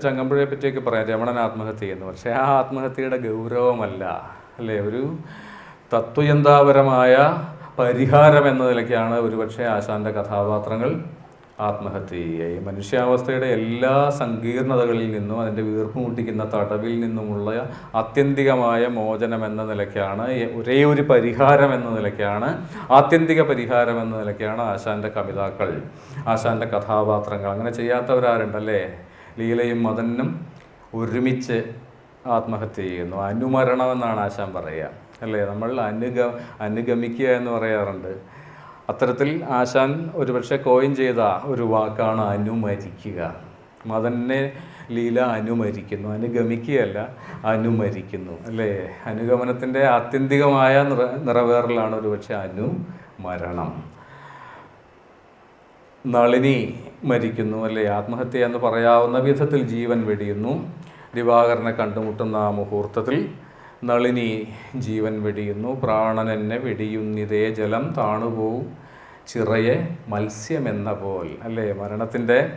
ചങ്ങമ്പുഴയെ പറ്റിയൊക്കെ പറയാം. രമണൻ ആത്മഹത്യ ചെയ്യുന്നു. പക്ഷേ ആ ആത്മഹത്യയുടെ ഗൗരവമല്ല അല്ലേ? ഒരു തത്വചിന്താപരമായ പരിഹാരം എന്ന നിലയ്ക്കാണ് ഒരുപക്ഷെ ആശാന്റെ കഥാപാത്രങ്ങൾ ആത്മഹത്യ ചെയ്യുക. ഈ മനുഷ്യാവസ്ഥയുടെ എല്ലാ സങ്കീർണതകളിൽ നിന്നും അതിന്റെ വീർപ്പ് മുട്ടിക്കുന്ന തടവിൽ നിന്നുമുള്ള ആത്യന്തികമായ മോചനം എന്ന നിലയ്ക്കാണ് ഒരേ ഒരു പരിഹാരം എന്ന നിലയ്ക്കാണ് ആത്യന്തിക പരിഹാരം എന്ന നിലയ്ക്കാണ് ആശാന്റെ കവിതാക്കൾ ആശാന്റെ കഥാപാത്രങ്ങൾ. അങ്ങനെ ചെയ്യാത്തവരാരുണ്ടല്ലേ? ലീലയും മദനും ഒരുമിച്ച് ആത്മഹത്യ ചെയ്യുന്നു. അനുമരണം എന്നാണ് ആശാൻ പറയുക. അല്ലേ? നമ്മൾ അനുഗ അനുഗമിക്കുക എന്ന് പറയാറുണ്ട്. അത്തരത്തിൽ ആശാൻ ഒരുപക്ഷെ കോയിൻ ചെയ്ത ഒരു വാക്കാണ് അനുമരിക്കുക. മദനെ ലീല അനുമരിക്കുന്നു. അനുഗമിക്കുകയല്ല അനുമരിക്കുന്നു. അല്ലേ? അനുഗമനത്തിന്റെ ആത്യന്തികമായ നിറ നിറവേറലാണ് ഒരുപക്ഷെ അനുമരണം. നളിനി മരിക്കുന്നു അല്ലെ? ആത്മഹത്യ എന്ന് പറയാവുന്ന വിധത്തിൽ ജീവൻ വെടിയുന്നു. ദിവാകരനെ കണ്ടുമുട്ടുന്ന ആ മുഹൂർത്തത്തിൽ നളിനി ജീവൻ വെടിയുന്നു. പ്രാണൻ എന്നെ വെടിയുന്നിതേ ജലം താണുപോവും. ചിറയെ മത്സ്യമെന്ന പോൽ അല്ലേ? മരണത്തിന്റെ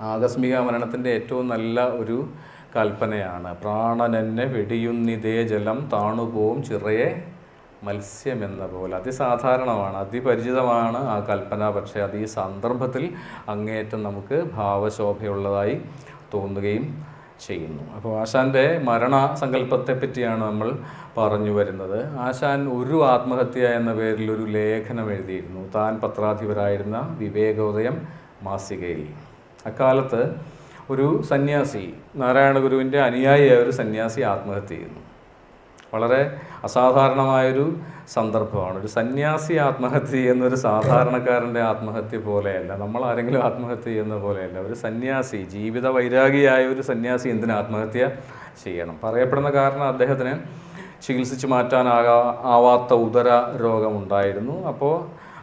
ആകസ്മിക മരണത്തിന്റെ ഏറ്റവും നല്ല ഒരു കൽപ്പനയാണ്. പ്രാണനെന്നെ വെടിയുന്നിതേ ജലം താണുപോവും. ചിറയെ മത്സ്യമെന്ന പോലെ. അതിസാധാരണമാണ് അതിപരിചിതമാണ് ആ കൽപ്പന. പക്ഷേ അത് ഈ സന്ദർഭത്തിൽ അങ്ങേയറ്റം നമുക്ക് ഭാവശോഭയുള്ളതായി തോന്നുകയും ചെയ്യുന്നു. അപ്പോൾ ആശാന്റെ മരണ സങ്കല്പത്തെ പറ്റിയാണ് നമ്മൾ പറഞ്ഞു വരുന്നത്. ആശാൻ ഒരു ആത്മഹത്യ എന്ന പേരിൽ ഒരു ലേഖനം എഴുതിയിരുന്നു. താൻ പത്രാധിപരായിരുന്ന വിവേകോദയം മാസികയിൽ. അക്കാലത്ത് ഒരു സന്യാസി നാരായണ ഗുരുവിന്റെ അനുയായിയായ ഒരു സന്യാസി ആത്മഹത്യ ചെയ്യുന്നു. വളരെ അസാധാരണമായൊരു സന്ദർഭമാണ്. ഒരു സന്യാസി ആത്മഹത്യ ചെയ്യുന്ന ഒരു സാധാരണക്കാരന്റെ ആത്മഹത്യ പോലെയല്ല. നമ്മൾ ആരെങ്കിലും ആത്മഹത്യ ചെയ്യുന്ന പോലെയല്ല. ഒരു സന്യാസി ജീവിത വൈരാഗിയായ ഒരു സന്യാസി എന്തിനു ആത്മഹത്യ ചെയ്യണം? പറയപ്പെടുന്ന കാരണം അദ്ദേഹത്തിന് ചികിത്സിച്ച് മാറ്റാനാകാ ആവാത്ത ഉദര രോഗമുണ്ടായിരുന്നു അപ്പോൾ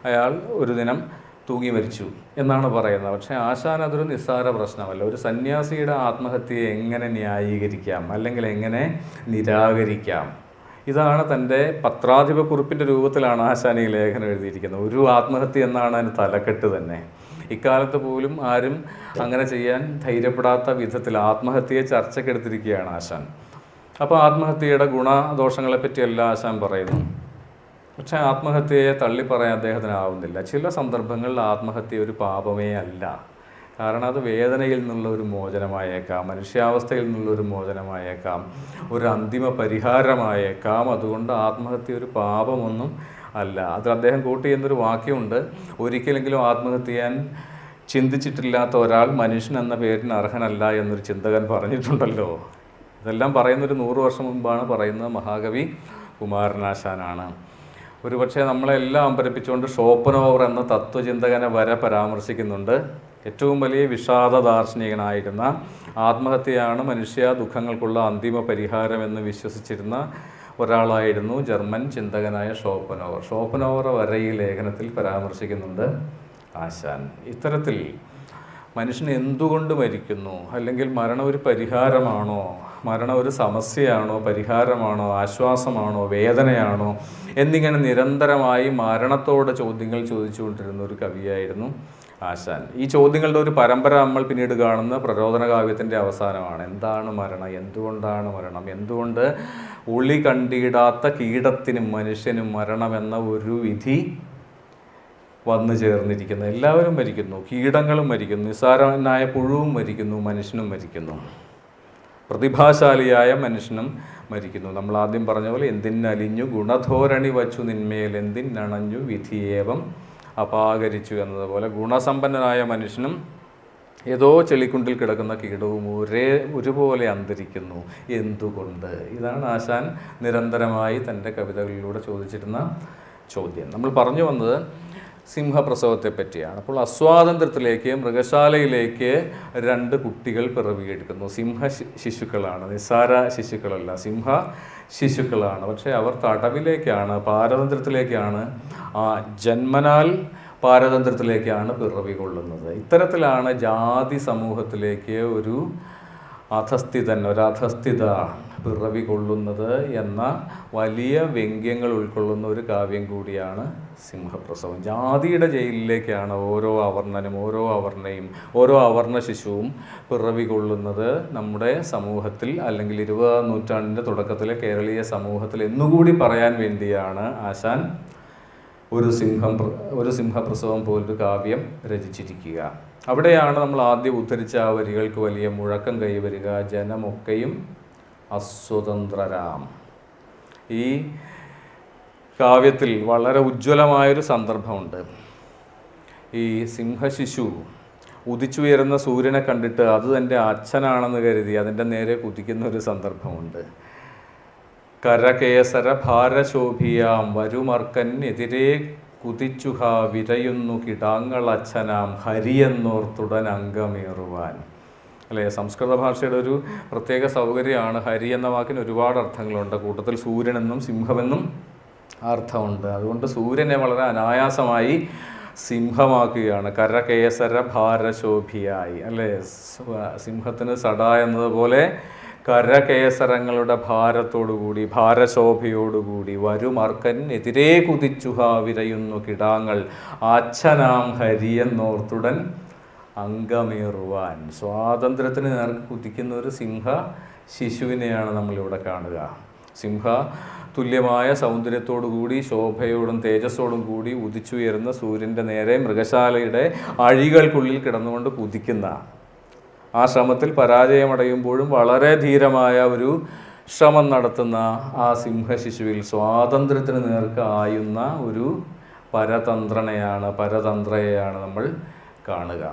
അയാൾ ഒരു ദിനം തൂങ്ങി മരിച്ചു എന്നാണ് പറയുന്നത്. പക്ഷേ ആശാൻ അതൊരു നിസ്സാര പ്രശ്നമല്ല. ഒരു സന്യാസിയുടെ ആത്മഹത്യയെ എങ്ങനെ ന്യായീകരിക്കാം? അല്ലെങ്കിൽ എങ്ങനെ നിരാകരിക്കാം? ഇതാണ് തന്റെ പത്രാധിപ കുറിപ്പിന്റെ രൂപത്തിലാണ് ആശാൻ ഈ ലേഖനം എഴുതിയിരിക്കുന്നത്. ഒരു ആത്മഹത്യ എന്നാണ് അതിന് തലക്കെട്ട് തന്നെ. ഇക്കാലത്ത് പോലും ആരും അങ്ങനെ ചെയ്യാൻ ധൈര്യപ്പെടാത്ത വിധത്തിൽ ആത്മഹത്യയെ ചർച്ചക്കെടുത്തിരിക്കുകയാണ് ആശാൻ. അപ്പോൾ ആത്മഹത്യയുടെ ഗുണദോഷങ്ങളെപ്പറ്റിയല്ല ആശാൻ പറയുന്നു. പക്ഷേ ആത്മഹത്യയെ തള്ളി പറയാൻ അദ്ദേഹത്തിനാവുന്നില്ല ചില സന്ദർഭങ്ങളിൽ ആത്മഹത്യ ഒരു പാപമേ അല്ല. കാരണം അത് വേദനയിൽ നിന്നുള്ള ഒരു മോചനമായേക്കാം മനുഷ്യാവസ്ഥയിൽ നിന്നുള്ള ഒരു മോചനമായേക്കാം ഒരു അന്തിമ പരിഹാരമായേക്കാം. അതുകൊണ്ട് ആത്മഹത്യ ഒരു പാപമൊന്നും അല്ല. അത് അദ്ദേഹം കൂട്ടി എന്നൊരു വാക്യമുണ്ട്. ഒരിക്കലെങ്കിലും ആത്മഹത്യ ചെയ്യാൻ ചിന്തിച്ചിട്ടില്ലാത്ത ഒരാൾ മനുഷ്യൻ എന്ന പേരിന് അർഹനല്ല എന്നൊരു ചിന്തകൻ പറഞ്ഞിട്ടുണ്ടല്ലോ. ഇതെല്ലാം പറയുന്നൊരു നൂറ് വർഷം മുമ്പാണ് പറയുന്നത് മഹാകവി കുമാരനാശാനാണ്. ഒരുപക്ഷെ നമ്മളെല്ലാം അമ്പരപ്പിച്ചുകൊണ്ട് ഷോപ്പനോവർ എന്ന തത്വചിന്തകനെ വരെ പരാമർശിക്കുന്നുണ്ട്. ഏറ്റവും വലിയ വിഷാദ ദാർശനികനായിരുന്ന ആത്മഹത്യയാണ് മനുഷ്യ ദുഃഖങ്ങൾക്കുള്ള അന്തിമ പരിഹാരമെന്ന് വിശ്വസിച്ചിരുന്ന ഒരാളായിരുന്നു ജർമ്മൻ ചിന്തകനായ ഷോപ്പനോവർ. ഷോപ്പനോവർ വരെ ഈ ലേഖനത്തിൽ പരാമർശിക്കുന്നുണ്ട്. ആശാൻ ഇത്തരത്തിൽ മനുഷ്യൻ എന്തുകൊണ്ട് മരിക്കുന്നു? അല്ലെങ്കിൽ മരണം ഒരു പരിഹാരമാണോ? മരണം ഒരു സമസ്യയാണോ പരിഹാരമാണോ ആശ്വാസമാണോ വേദനയാണോ എന്നിങ്ങനെ നിരന്തരമായി മരണത്തോടെ ചോദ്യങ്ങൾ ചോദിച്ചുകൊണ്ടിരുന്ന ഒരു കവിയായിരുന്നു ആശാൻ. ഈ ചോദ്യങ്ങളുടെ ഒരു പരമ്പര നമ്മൾ പിന്നീട് കാണുന്ന പ്രരോദന കാവ്യത്തിന്റെ അവസാനമാണ്. എന്താണ് മരണം? എന്തുകൊണ്ടാണ് മരണം? എന്തുകൊണ്ട് ഉളി കണ്ടിടാത്ത കീടത്തിനും മനുഷ്യനും മരണമെന്ന ഒരു വിധി വന്നു ചേർന്നിരിക്കുന്നു? എല്ലാവരും മരിക്കുന്നു. കീടങ്ങളും മരിക്കുന്നു. നിസ്സാരനായ പുഴുവും മരിക്കുന്നു. മനുഷ്യനും മരിക്കുന്നു. പ്രതിഭാശാലിയായ മനുഷ്യനും മരിക്കുന്നു. നമ്മൾ ആദ്യം പറഞ്ഞ പോലെ എന്തിനലിഞ്ഞു ഗുണധോരണി വച്ചു നിന്മേൽ എന്തിനണഞ്ഞു വിധിയേവം അപാകരിച്ചു എന്നതുപോലെ ഗുണസമ്പന്നനായ മനുഷ്യനും ഏതോ ചെളിക്കുണ്ടിൽ കിടക്കുന്ന കീടവും ഒരേ ഒരുപോലെ അന്തരിക്കുന്നു. എന്തുകൊണ്ട്? ഇതാണ് ആശാൻ നിരന്തരമായി തന്റെ കവിതകളിലൂടെ ചോദിച്ചിരുന്ന ചോദ്യം. നമ്മൾ പറഞ്ഞു വന്നത് സിംഹപ്രസവത്തെ പറ്റിയാണ് അപ്പോൾ അസ്വാതന്ത്ര്യത്തിലേക്ക് മൃഗശാലയിലേക്ക് രണ്ട് കുട്ടികൾ പിറവിയെടുക്കുന്നു. സിംഹ ശിശുക്കളാണ്. നിസ്സാര ശിശുക്കളല്ല സിംഹ ശിശുക്കളാണ്. പക്ഷേ അവർ തടവിലേക്കാണ് പാരതന്ത്ര്യത്തിലേക്കാണ് ജന്മനാൽ പാരതന്ത്ര്യത്തിലേക്കാണ് പിറവി കൊള്ളുന്നത്. ഇത്തരത്തിലാണ് ജാതി സമൂഹത്തിലേക്ക് ഒരു അധസ്ഥിതൻ ഒരു അധസ്ഥിത പിറവി കൊള്ളുന്നത് എന്ന വലിയ വ്യംഗ്യങ്ങൾ ഉൾക്കൊള്ളുന്ന ഒരു കാവ്യം കൂടിയാണ് സിംഹപ്രസവം. ജാതിയുടെ ജയിലിലേക്കാണ് ഓരോ അവർണനും ഓരോ അവർണയും ഓരോ അവർണ ശിശുവും പിറവി കൊള്ളുന്നത് നമ്മുടെ സമൂഹത്തിൽ അല്ലെങ്കിൽ ഇരുപതാം നൂറ്റാണ്ടിന്റെ തുടക്കത്തിലെ കേരളീയ സമൂഹത്തിൽ എന്നുകൂടി പറയാൻ വേണ്ടിയാണ് ആശാൻ ഒരു സിംഹം ഒരു സിംഹപ്രസവം പോലൊരു കാവ്യം രചിച്ചിരിക്കുക. അവിടെയാണ് നമ്മൾ ആദ്യം ഉദ്ധരിച്ച ആ വരികൾക്ക് വലിയ മുഴക്കം കൈവരിക ജനമൊക്കെയും അസ്വതന്ത്രരാം. ഈ കാവ്യത്തിൽ വളരെ ഉജ്ജ്വലമായൊരു സന്ദർഭമുണ്ട്. ഈ സിംഹശിശു ഉദിച്ചുയരുന്ന സൂര്യനെ കണ്ടിട്ട് അത് തന്റെ അച്ഛനാണെന്ന് കരുതി അതിന്റെ നേരെ കുതിക്കുന്ന ഒരു സന്ദർഭമുണ്ട്. കരകേസര ഭാരശോഭിയാം വരുമർക്കൻ എതിരെ കുതിച്ചുഹ വിരയുന്നു കിടാങ്ങളച്ഛനാം ഹരിയെന്നോർത്തുടൻ അംഗമേറുവാൻ അല്ലേ സംസ്കൃത ഭാഷയുടെ ഒരു പ്രത്യേക സൗകര്യമാണ്. ഹരി എന്ന വാക്കിന് ഒരുപാട് അർത്ഥങ്ങളുണ്ട്. കൂട്ടത്തിൽ സൂര്യനെന്നും സിംഹമെന്നും അർത്ഥമുണ്ട്. അതുകൊണ്ട് സൂര്യനെ വളരെ അനായാസമായി സിംഹമാക്കുകയാണ്. കരകേസര ഭാരശോഭിയായി. അല്ലേ സിംഹത്തിന് സട എന്നതുപോലെ കരകേസരങ്ങളുടെ ഭാരത്തോടുകൂടി ഭാരശോഭയോടുകൂടി വരുമർക്കൻ എതിരെ കുതിച്ചുഹ വിരയുന്നു കിടാങ്ങൾ. അച്ഛനാം ഹരിയെന്നോർത്തുടൻ അംഗമേറുവാൻ. സ്വാതന്ത്ര്യത്തിന് നേർക്ക് കുതിക്കുന്ന ഒരു സിംഹ ശിശുവിനെയാണ് നമ്മളിവിടെ കാണുക. സിംഹ തുല്യമായ സൗന്ദര്യത്തോടുകൂടി ശോഭയോടും തേജസ്സോടും കൂടി ഉദിച്ചുയരുന്ന സൂര്യന്റെ നേരെ മൃഗശാലയുടെ അഴികൾക്കുള്ളിൽ കിടന്നുകൊണ്ട് കുതിക്കുന്ന. ആ ശ്രമത്തിൽ പരാജയമടയുമ്പോഴും വളരെ ധീരമായ ഒരു ശ്രമം നടത്തുന്ന ആ സിംഹ ശിശുവിൽ സ്വാതന്ത്ര്യത്തിന് നേർക്ക് ആയുന്ന ഒരു പരതന്ത്രണയാണ് പരതന്ത്രയെയാണ് നമ്മൾ കാണുക.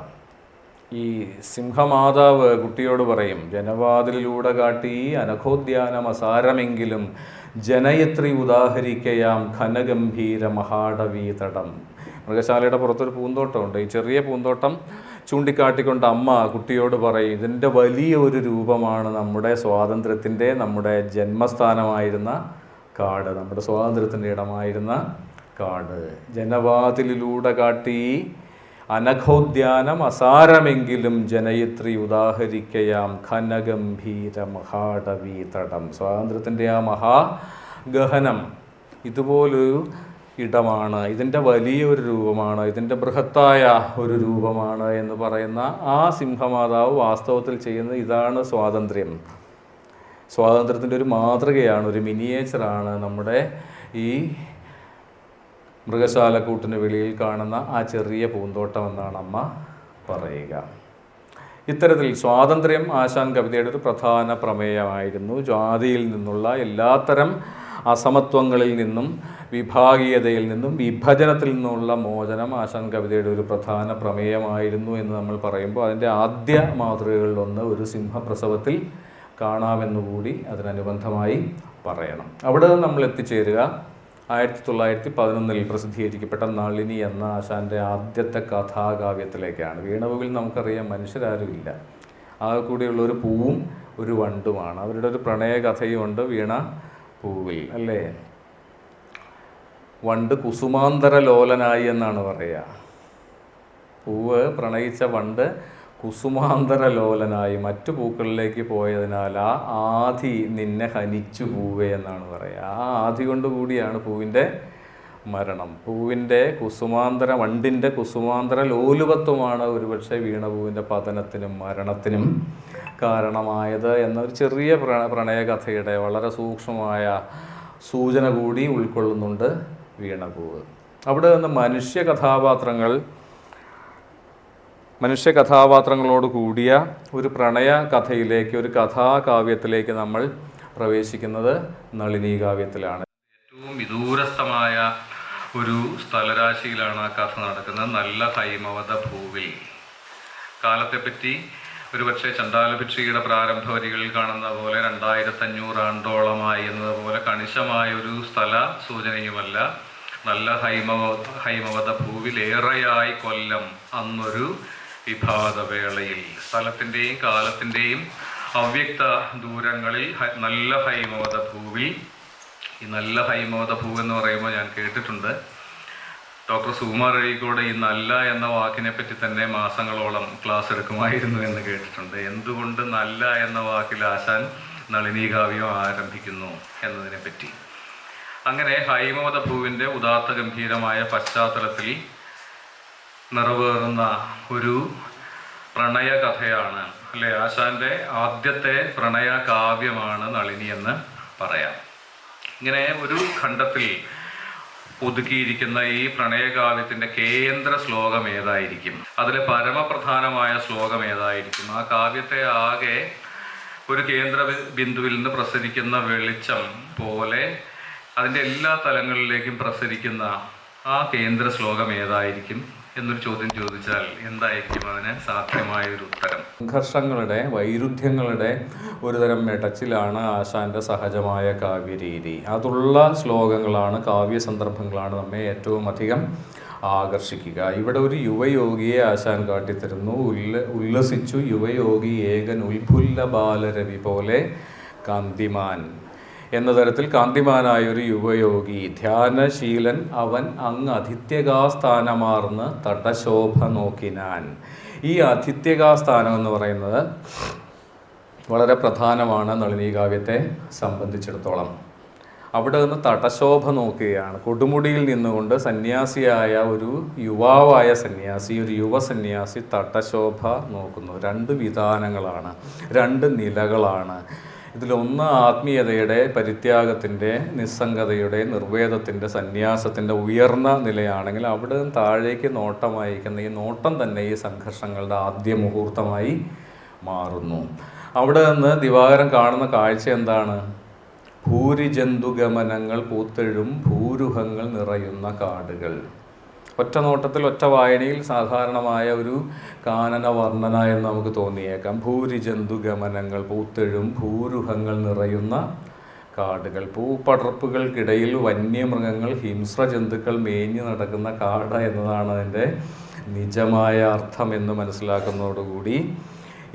ഈ സിംഹമാതാവ് കുട്ടിയോട് പറയും ജനവാതിലൂടെ കാട്ടി അനഘോദ്യാനം അസാരമെങ്കിലും ജനയത്രി ഉദാഹരിക്കയാം ഘനഗംഭീര മഹാടവീതടം. മൃഗശാലയുടെ പുറത്തൊരു പൂന്തോട്ടമുണ്ട്. ഈ ചെറിയ പൂന്തോട്ടം ചൂണ്ടിക്കാട്ടിക്കൊണ്ട് അമ്മ കുട്ടിയോട് പറയും ഇതിന്റെ വലിയ ഒരു രൂപമാണ് നമ്മുടെ സ്വാതന്ത്ര്യത്തിന്റെ നമ്മുടെ ജന്മസ്ഥാനമായിരുന്ന കാട് നമ്മുടെ സ്വാതന്ത്ര്യത്തിന്റെ ഇടമായിരുന്ന കാട്. ജനവാതിലിലൂടെ കാട്ടി അനഘോദ്യാനം അസാരമെങ്കിലും ജനയിത്രി ഉദാഹരിക്കയാം ഘനഗംഭീര മഹാടവീതടം. സ്വാതന്ത്ര്യത്തിന്റെ ആ മഹാഗഹനം ഇതുപോലൊരു ഇടമാണ്. ഇതിന്റെ വലിയൊരു രൂപമാണ്. ഇതിന്റെ ബൃഹത്തായ ഒരു രൂപമാണ് എന്ന് പറയുന്ന ആ സിംഹമാതാവ് വാസ്തവത്തിൽ ചെയ്യുന്ന ഇതാണ് സ്വാതന്ത്ര്യം. സ്വാതന്ത്ര്യത്തിന്റെ ഒരു മാതൃകയാണ് ഒരു മിനിയേച്ചറാണ് നമ്മുടെ ഈ മൃഗശാലക്കൂട്ടിന് വെളിയിൽ കാണുന്ന ആ ചെറിയ പൂന്തോട്ടം എന്നാണ് അമ്മ പറയുക. ഇത്തരത്തിൽ സ്വാതന്ത്ര്യം ആശാൻ കവിതയുടെ ഒരു പ്രധാന പ്രമേയമായിരുന്നു. ജാതിയിൽ നിന്നുള്ള എല്ലാത്തരം അസമത്വങ്ങളിൽ നിന്നും വിഭാഗീയതയിൽ നിന്നും വിഭജനത്തിൽ നിന്നുള്ള മോചനം ആശാൻ കവിതയുടെ ഒരു പ്രധാന പ്രമേയമായിരുന്നു എന്ന് നമ്മൾ പറയുമ്പോൾ അതിന്റെ ആദ്യ മാതൃകകളിലൊന്ന് ഒരു സിംഹപ്രസവത്തിൽ കാണാമെന്നുകൂടി അതിനനുബന്ധമായി പറയണം. അവിടെ നമ്മൾ എത്തിച്ചേരുക. ആയിരത്തി തൊള്ളായിരത്തി പതിനൊന്നിൽ പ്രസിദ്ധീകരിക്കപ്പെട്ട നളിനി എന്ന ആശാന്റെ ആദ്യത്തെ കഥാകാവ്യത്തിലേക്കാണ്. വീണപൂവിൽ നമുക്കറിയാം മനുഷ്യരാരുമില്ല. ആകെ കൂടിയുള്ള ഒരു പൂവും ഒരു വണ്ടുമാണ്. അവരുടെ ഒരു പ്രണയകഥയുമുണ്ട് വീണ പൂവിൽ അല്ലേ? വണ്ട് കുസുമാന്തര ലോലനായി എന്നാണ് പറയുക. പൂവ് പ്രണയിച്ച വണ്ട് കുസുമാന്തര ലോലനായി മറ്റു പൂക്കളിലേക്ക് പോയതിനാൽ ആ ആധി നിന്നെ ഹനിച്ചു പൂവേ എന്നാണ് പറയുക. ആ ആധി കൊണ്ടുകൂടിയാണ് പൂവിന്റെ മരണം. പൂവിന്റെ കുസുമാന്തര വണ്ടിന്റെ കുസുമാന്തര ലോലുപത്വമാണ് ഒരുപക്ഷെ വീണപൂവിന്റെ പതനത്തിനും മരണത്തിനും കാരണമായത് എന്നൊരു ചെറിയ പ്രണ പ്രണയകഥയുടെ വളരെ സൂക്ഷ്മമായ സൂചന കൂടി ഉൾക്കൊള്ളുന്നുണ്ട് വീണപൂവ് അവിടെ നിന്ന് മനുഷ്യ കഥാപാത്രങ്ങൾ മനുഷ്യ കഥാപാത്രങ്ങളോട് കൂടിയ ഒരു പ്രണയ കഥയിലേക്ക് ഒരു കഥാകാവ്യത്തിലേക്ക് നമ്മൾ പ്രവേശിക്കുന്നത് നളിനി കാവ്യത്തിലാണ്. ഏറ്റവും വിദൂരസ്ഥമായ ഒരു സ്ഥലരാശിയിലാണ് ആ കഥ നടക്കുന്നത്. നല്ല ഹൈമവത ഭൂവിൽ കാലത്തെപ്പറ്റി ഒരുപക്ഷെ ചണ്ടാലഭിക്ഷയുടെ പ്രാരംഭ വരികളിൽ കാണുന്ന പോലെ രണ്ടായിരത്തി അഞ്ഞൂറ് ആണ്ടോളമായി എന്നതുപോലെ കണിശമായ ഒരു സ്ഥല സൂചനയുമല്ല. നല്ല ഹൈമവ ഹൈമവത ഭൂവിൽ ഏറെയായി കൊല്ലം അന്നൊരു വിഭാതവേളയിൽ സ്ഥലത്തിന്റെയും കാലത്തിന്റെയും അവ്യക്ത ദൂരങ്ങളിൽ നല്ല ഹൈമവത ഭൂവിൽ ഈ നല്ല ഹൈമവത ഭൂ എന്ന് പറയുമ്പോൾ ഞാൻ കേട്ടിട്ടുണ്ട്. ഡോക്ടർ സുകുമാർ അഴീക്കോട് ഈ നല്ല എന്ന വാക്കിനെ പറ്റി തന്നെ മാസങ്ങളോളം ക്ലാസ് എടുക്കുമായിരുന്നു എന്ന് കേട്ടിട്ടുണ്ട്. എന്തുകൊണ്ട് നല്ല എന്ന വാക്കിൽ ആശാൻ നളിനി കാവ്യം ആരംഭിക്കുന്നു എന്നതിനെ പറ്റി? അങ്ങനെ ഹൈമവത ഭൂവിന്റെ ഉദാത്ത ഗംഭീരമായ പശ്ചാത്തലത്തിൽ നിറവേറുന്ന ഒരു പ്രണയ കഥയാണ് അല്ലെ? ആശാന്റെ ആദ്യത്തെ പ്രണയ കാവ്യമാണ് നളിനി എന്ന് പറയാം. ഇങ്ങനെ ഒരു ഖണ്ഡത്തിൽ ഒതുക്കിയിരിക്കുന്ന ഈ പ്രണയകാവ്യത്തിന്റെ കേന്ദ്ര ശ്ലോകം ഏതായിരിക്കും? അതിലെ പരമപ്രധാനമായ ശ്ലോകം ഏതായിരിക്കും? ആ കാവ്യത്തെ ആകെ ഒരു കേന്ദ്ര ബിന്ദുവിൽ നിന്ന് പ്രസരിക്കുന്ന വെളിച്ചം പോലെ അതിന്റെ എല്ലാ തലങ്ങളിലേക്കും പ്രസരിക്കുന്ന ആ കേന്ദ്ര ശ്ലോകം ഏതായിരിക്കും? എന്നൊരു ചോദ്യം ചോദിച്ചാൽ എന്തായിരിക്കും അതിന് സാധ്യമായ ഒരു ഉത്തരം? സംഘർഷങ്ങളുടെ വൈരുദ്ധ്യങ്ങളുടെ ഒരുതരം മെടച്ചിലാണ് ആശാന്റെ സഹജമായ കാവ്യരീതി. അതുള്ള ശ്ലോകങ്ങളാണ് കാവ്യ സന്ദർഭങ്ങളാണ് നമ്മെ ഏറ്റവും അധികം ആകർഷിക്കുക. ഇവിടെ ഒരു യുവയോഗിയെ ആശാൻ കാട്ടിത്തരുന്നു. ഉല്ല ഉല്ലസിച്ചു. യുവയോഗി ഏകൻ ഉത്ഫുല്ല ബാലരവി പോലെ കാന്തിമാൻ. എന്ന തരത്തിൽ കാന്തിമാനായ ഒരു യുവയോഗി ധ്യാനശീലൻ അവൻ അങ്ങ് അതിഥ്യകാസ്ഥാനമാർന്ന് തടശോഭ നോക്കിനാൻ. ഈ അതിഥ്യകാസ്ഥാനം എന്ന് പറയുന്നത് വളരെ പ്രധാനമാണ് നളിനി കാവ്യത്തെ സംബന്ധിച്ചിടത്തോളം. അവിടെ നിന്ന് തടശോഭ നോക്കുകയാണ്. കൊടുമുടിയിൽ നിന്നുകൊണ്ട് സന്യാസിയായ ഒരു യുവാവായ സന്യാസി ഒരു യുവ സന്യാസി നോക്കുന്നു. രണ്ട് വിധാനങ്ങളാണ് രണ്ട് നിലകളാണ്. ഇതിലൊന്ന് ആത്മീയതയുടെ പരിത്യാഗത്തിന്റെ നിസ്സംഗതയുടെ നിർവേദത്തിന്റെ സന്യാസത്തിന്റെ ഉയർന്ന നിലയാണെങ്കിൽ അവിടെ നിന്ന് താഴേക്ക് നോട്ടം അയക്കുന്ന ഈ നോട്ടം തന്നെ ഈ സംഘർഷങ്ങളുടെ ആദ്യ മുഹൂർത്തമായി മാറുന്നു. അവിടെ നിന്ന് ദിവാകരൻ കാണുന്ന കാഴ്ച എന്താണ്? ഭൂരിജന്തുഗമനങ്ങൾ പൂത്തെഴും ഭൂരുഹങ്ങൾ നിറയുന്ന കാടുകൾ. ഒറ്റ നോട്ടത്തിൽ ഒറ്റ വായനയിൽ സാധാരണമായ ഒരു കാനന വർണന എന്ന് നമുക്ക് തോന്നിയേക്കാം. ഭൂരിജന്തു ഗമനങ്ങൾ പൂത്തെഴും ഭൂരുഹങ്ങൾ നിറയുന്ന കാടുകൾ പൂപ്പടർപ്പുകൾക്കിടയിൽ വന്യമൃഗങ്ങൾ ഹിംസ്ര ജന്തുക്കൾ മേഞ്ഞു നടക്കുന്ന കാട് എന്നതാണ് അതിന്റെ നിജമായ അർത്ഥം എന്ന് മനസ്സിലാക്കുന്നതോടുകൂടി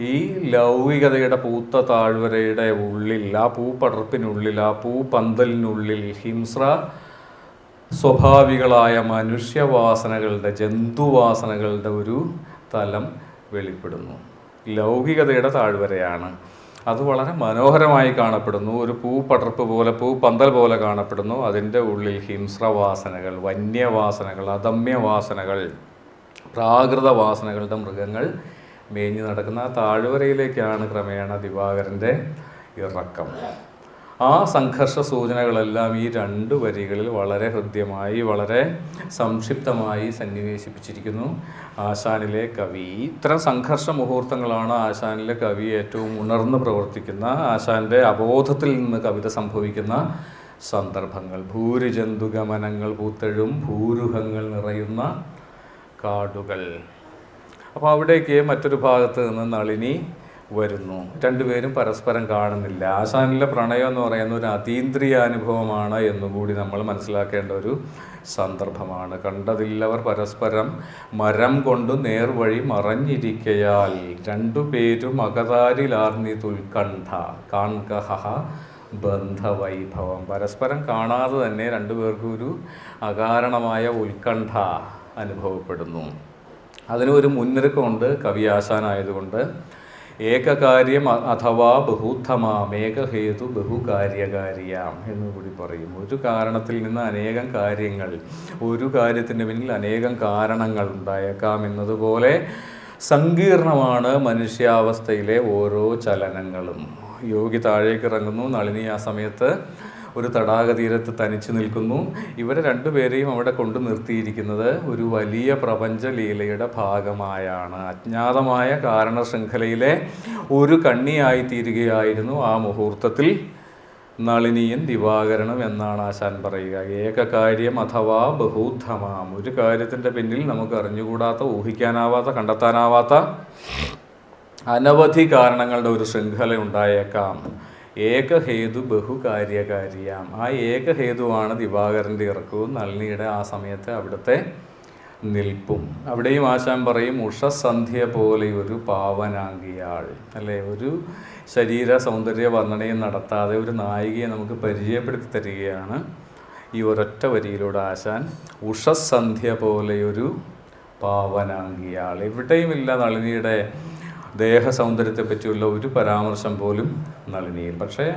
ഈ ലൗകികതയുടെ പൂത്ത താഴ്വരയുടെ ഉള്ളിൽ ആ പൂപ്പടർപ്പിനുള്ളിൽ ആ പൂപ്പന്തലിനുള്ളിൽ ഹിംസ്ര സ്വാഭാവികളായ മനുഷ്യവാസനകളുടെ ജന്തുവാസനകളുടെ ഒരു തലം വെളിപ്പെടുന്നു. ലൗകികതയുടെ താഴ്വരയാണ്. അത് വളരെ മനോഹരമായി കാണപ്പെടുന്നു. ഒരു പൂ പടർപ്പ് പോലെ പൂ പന്തൽ പോലെ കാണപ്പെടുന്നു. അതിന്റെ ഉള്ളിൽ ഹിംസ്രവാസനകൾ വന്യവാസനകൾ അദമ്യവാസനകൾ പ്രാകൃത വാസനകളുടെ മൃഗങ്ങൾ മേഞ്ഞു നടക്കുന്ന ആ താഴ്വരയിലേക്കാണ് ക്രമേണ ദിവാകരന്റെ ഇറക്കം. ആ സംഘർഷ സൂചനകളെല്ലാം ഈ രണ്ട് വരികളിൽ വളരെ ഹൃദ്യമായി വളരെ സംക്ഷിപ്തമായി സന്നിവേശിപ്പിച്ചിരിക്കുന്നു. ആശാനിലെ കവി. ഇത്തരം സംഘർഷ മുഹൂർത്തങ്ങളാണ് ആശാനിലെ കവി ഏറ്റവും ഉണർന്ന് പ്രവർത്തിക്കുന്ന ആശാന്റെ അബോധത്തിൽ നിന്ന് കവിത സംഭവിക്കുന്ന സന്ദർഭങ്ങൾ. ഭൂരിജന്തുഗമനങ്ങൾ പൂത്തഴും ഭൂരുഹങ്ങൾ നിറയുന്ന കാടുകൾ. അപ്പോൾ അവിടേക്ക് മറ്റൊരു ഭാഗത്ത് നിന്ന് നളിനി വരുന്നു. രണ്ടുപേരും പരസ്പരം കാണുന്നില്ല. ആശാനിലെ പ്രണയം എന്ന് പറയുന്ന ഒരു അതീന്ദ്രിയ അനുഭവമാണ് എന്നുകൂടി നമ്മൾ മനസ്സിലാക്കേണ്ട ഒരു സന്ദർഭമാണ്. കണ്ടതില്ലവർ പരസ്പരം മരം കൊണ്ട് നേർവഴി മറഞ്ഞിരിക്കയാൽ രണ്ടുപേരും അകതാരിലാർന്നി തുൽക്കണ്ഠ കാൺകഹ ബന്ധവൈഭവം. പരസ്പരം കാണാതെ തന്നെ രണ്ടുപേർക്കും ഒരു അകാരണമായ ഉത്കണ്ഠ അനുഭവപ്പെടുന്നു. അതിനൊരു മുന്നൊരുക്കമുണ്ട് കവി ആശാനായതുകൊണ്ട് ഏകകാര്യം അഥവാ ബഹുത്തമാം ഏകഹേതു ബഹുകാര്യകാരിയാം എന്ന് കൂടി പറയും. ഒരു കാരണത്തിൽ നിന്ന് അനേകം കാര്യങ്ങൾ ഒരു കാര്യത്തിന്റെ പിന്നിൽ അനേകം കാരണങ്ങൾ ഉണ്ടായേക്കാം എന്നതുപോലെ സങ്കീർണമാണ് മനുഷ്യാവസ്ഥയിലെ ഓരോ ചലനങ്ങളും. യോഗി താഴേക്ക് ഇറങ്ങുന്നു നളിനി ആ സമയത്ത് ഒരു തടാക തീരത്ത് തനിച്ചു നിൽക്കുന്നു. ഇവരെ രണ്ടുപേരെയും അവിടെ കൊണ്ടു നിർത്തിയിരിക്കുന്നത് ഒരു വലിയ പ്രപഞ്ച ലീലയുടെ ഭാഗമായാണ്. അജ്ഞാതമായ കാരണ ശൃംഖലയിലെ ഒരു കണ്ണിയായി തീരുകയായിരുന്നു ആ മുഹൂർത്തത്തിൽ. നളിനിയും ദിവാകരണം എന്നാണ് ആശാൻ പറയുക. ഏകകാര്യം അഥവാ ബഹൂദ്ധമാം ഒരു കാര്യത്തിന്റെ പിന്നിൽ നമുക്ക് അറിഞ്ഞുകൂടാത്ത ഊഹിക്കാനാവാത്ത കണ്ടെത്താനാവാത്ത അനവധി കാരണങ്ങളുടെ ഒരു ശൃംഖല ഉണ്ടായേക്കാം. ഏകഹേതു ബഹുകാര്യകാരിയാം. ആ ഏകഹേതുവാണ് ദിവാകരന്റെ ഇറക്കവും നളിനിയുടെ ആ സമയത്ത് അവിടുത്തെ നിൽപ്പും. അവിടെയും ആശാൻ പറയും ഉഷസന്ധ്യ പോലെ ഒരു പാവനാങ്കിയാൾ അല്ലേ? ഒരു ശരീര സൗന്ദര്യ വർണനയും നടത്താതെ ഒരു നായികയെ നമുക്ക് പരിചയപ്പെടുത്തി തരികയാണ് ഈ ഒരൊറ്റ വരിയിലൂടെ ആശാൻ. ഉഷസന്ധ്യ ഒരു പാവനാങ്കിയാൾ എവിടെയുമില്ല നളിനിയുടെ ദേഹ സൗന്ദര്യത്തെ പറ്റിയുള്ള ഒരു പരാമർശം പോലും നളിനിയിൽ. പക്ഷേ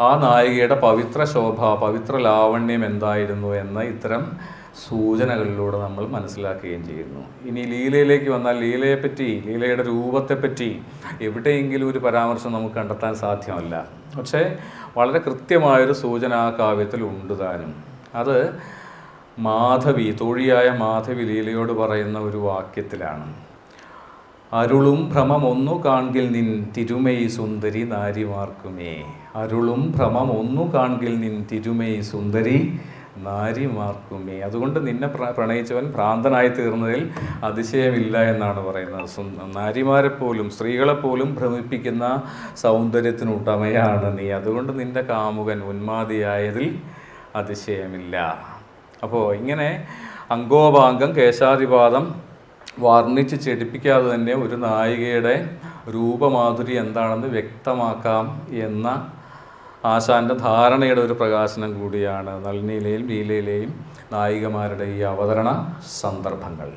ആ നായികയുടെ പവിത്ര ശോഭ പവിത്ര ലാവണ്യം എന്തായിരുന്നു എന്ന ഇത്തരം സൂചനകളിലൂടെ നമ്മൾ മനസ്സിലാക്കുകയും ചെയ്യുന്നു. ഇനി ലീലയിലേക്ക് വന്നാൽ ലീലയെപ്പറ്റി ലീലയുടെ രൂപത്തെപ്പറ്റി എവിടെയെങ്കിലും ഒരു പരാമർശം നമുക്ക് കണ്ടെത്താൻ സാധ്യമല്ല. പക്ഷേ വളരെ കൃത്യമായൊരു സൂചന ആ കാവ്യത്തിൽ ഉണ്ട് താനും. അത് മാധവി തോഴിയായ മാധവി ലീലയോട് പറയുന്ന ഒരു വാക്യത്തിലാണ്. അരുളും ഭ്രമമൊന്നു കാൺകിൽ നിൻ തിരുമൈ സുന്ദരി നാരിമാർക്കുമേ. അരുളും ഭ്രമമൊന്നു കാൺകിൽ നിൻ തിരുമൈ സുന്ദരി നാരിമാർക്കുമേ. അതുകൊണ്ട് നിന്നെ പ്ര പ്രണയിച്ചവൻ ഭ്രാന്തനായി തീർന്നതിൽ അതിശയമില്ല എന്നാണ് പറയുന്നത്. സുന്ദ- നാരിമാരെപ്പോലും സ്ത്രീകളെപ്പോലും ഭ്രമിപ്പിക്കുന്ന സൗന്ദര്യത്തിനുടമയാണ് നീ. അതുകൊണ്ട് നിന്റെ കാമുകൻ ഉന്മാദിയായതിൽ അതിശയമില്ല. അപ്പോൾ ഇങ്ങനെ അങ്കോപാംഗം കേശാതിപാദം വർണിച്ച് ചെടിപ്പിക്കാതെ തന്നെ ഒരു നായികയുടെ രൂപമാധുരി എന്താണെന്ന് വ്യക്തമാക്കാം എന്ന ആശാന്റെ ധാരണയുടെ ഒരു പ്രകാശനം കൂടിയാണ് നളിനിയിലെയും ലീലയിലെയും നായികമാരുടെ ഈ അവതരണ സന്ദർഭങ്ങൾ.